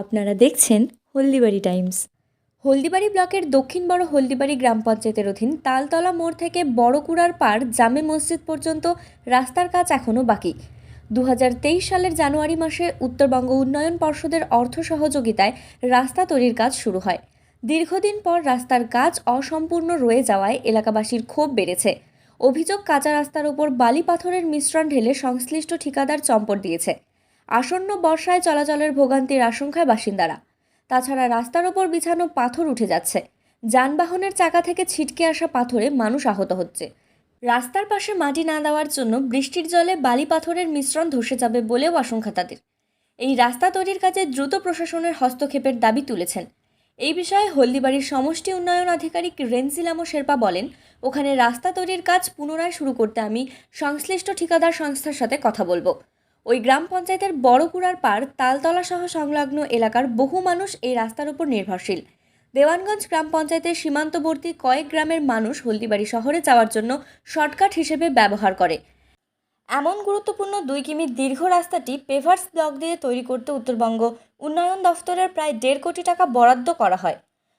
আপনারা দেখছেন হলদিবাড়ি টাইমস। হলদিবাড়ি ব্লকের দক্ষিণ বড় হলদিবাড়ি গ্রাম পঞ্চায়েতের অধীন তালতলা মোড় থেকে বড়কুড়ার পার জামে মসজিদ পর্যন্ত রাস্তার কাজ এখনও বাকি। দু হাজার তেইশ সালের জানুয়ারি মাসে উত্তরবঙ্গ উন্নয়ন পর্ষদের অর্থ সহযোগিতায় রাস্তা তৈরির কাজ শুরু হয়। দীর্ঘদিন পর রাস্তার কাজ অসম্পূর্ণ রয়ে যাওয়ায় এলাকাবাসীর ক্ষোভ বেড়েছে। অভিযোগ, কাঁচা রাস্তার ওপর বালি পাথরের মিশ্রণ ঢেলে সংশ্লিষ্ট ঠিকাদার চম্পট দিয়েছে। আসন্ন বর্ষায় চলাচলের ভোগান্তির আশঙ্কায় বাসিন্দারা। তাছাড়া রাস্তার ওপর বিছানো পাথর উঠে যাচ্ছে। যানবাহনের চাকা থেকে ছিটকে আসা পাথরে মানুষ আহত হচ্ছে। রাস্তার পাশে মাটি না দেওয়ার জন্য বৃষ্টির জলে বালি পাথরের মিশ্রণ ধসে যাবে বলেও আশঙ্কা তাদের। এই রাস্তা তৈরির কাজে দ্রুত প্রশাসনের হস্তক্ষেপের দাবি তুলেছেন। এই বিষয়ে হলদিবাড়ির সমষ্টি উন্নয়ন আধিকারিক রেনজিলামো শেরপা বলেন, ওখানে রাস্তা তৈরির কাজ পুনরায় শুরু করতে আমি সংশ্লিষ্ট ঠিকাদার সংস্থার সাথে কথা বলব। ওই গ্রাম পঞ্চায়েতের বড়কুড়ার পার তালতলা সহ সংলগ্ন এলাকার বহু মানুষ এই রাস্তার উপর নির্ভরশীল। দেওয়ানগঞ্জ গ্রাম পঞ্চায়েতের সীমান্তবর্তী কয়েক গ্রামের মানুষ হলদিবাড়ি শহরে যাওয়ার জন্য শর্টকাট হিসেবে ব্যবহার করে। এমন গুরুত্বপূর্ণ দুই কিমি দীর্ঘ রাস্তাটি পেভার্স ব্লক দিয়ে তৈরি করতে উত্তরবঙ্গ উন্নয়ন দফতরের প্রায় দেড় কোটি টাকা বরাদ্দ করা হয়।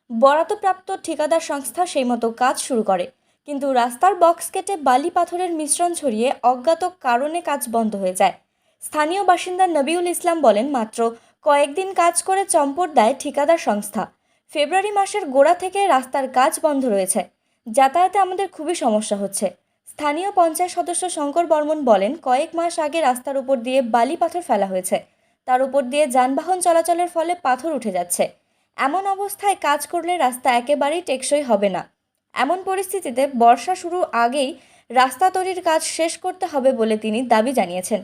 বরাদ্দপ্রাপ্ত ঠিকাদার সংস্থা সেই মতো কাজ শুরু করে, কিন্তু রাস্তার বক্স কেটে বালি পাথরের মিশ্রণ ছড়িয়ে অজ্ঞাত কারণে কাজ বন্ধ হয়ে যায়। স্থানীয় বাসিন্দা নবিউল ইসলাম বলেন, মাত্র কয়েকদিন কাজ করে চম্পট দেয় ঠিকাদার সংস্থা। ফেব্রুয়ারি মাসের গোড়া থেকে রাস্তার কাজ বন্ধ রয়েছে। যাতায়াতে আমাদের খুবই সমস্যা হচ্ছে। স্থানীয় পঞ্চায়েত সদস্য শঙ্কর বর্মন বলেন, কয়েক মাস আগে রাস্তার উপর দিয়ে বালি পাথর ফেলা হয়েছে। তার উপর দিয়ে যানবাহন চলাচলের ফলে পাথর উঠে যাচ্ছে। এমন অবস্থায় কাজ করলে রাস্তা একেবারেই টেকসই হবে না। এমন পরিস্থিতিতে বর্ষা শুরু আগেই রাস্তা তৈরির কাজ শেষ করতে হবে বলে তিনি দাবি জানিয়েছেন।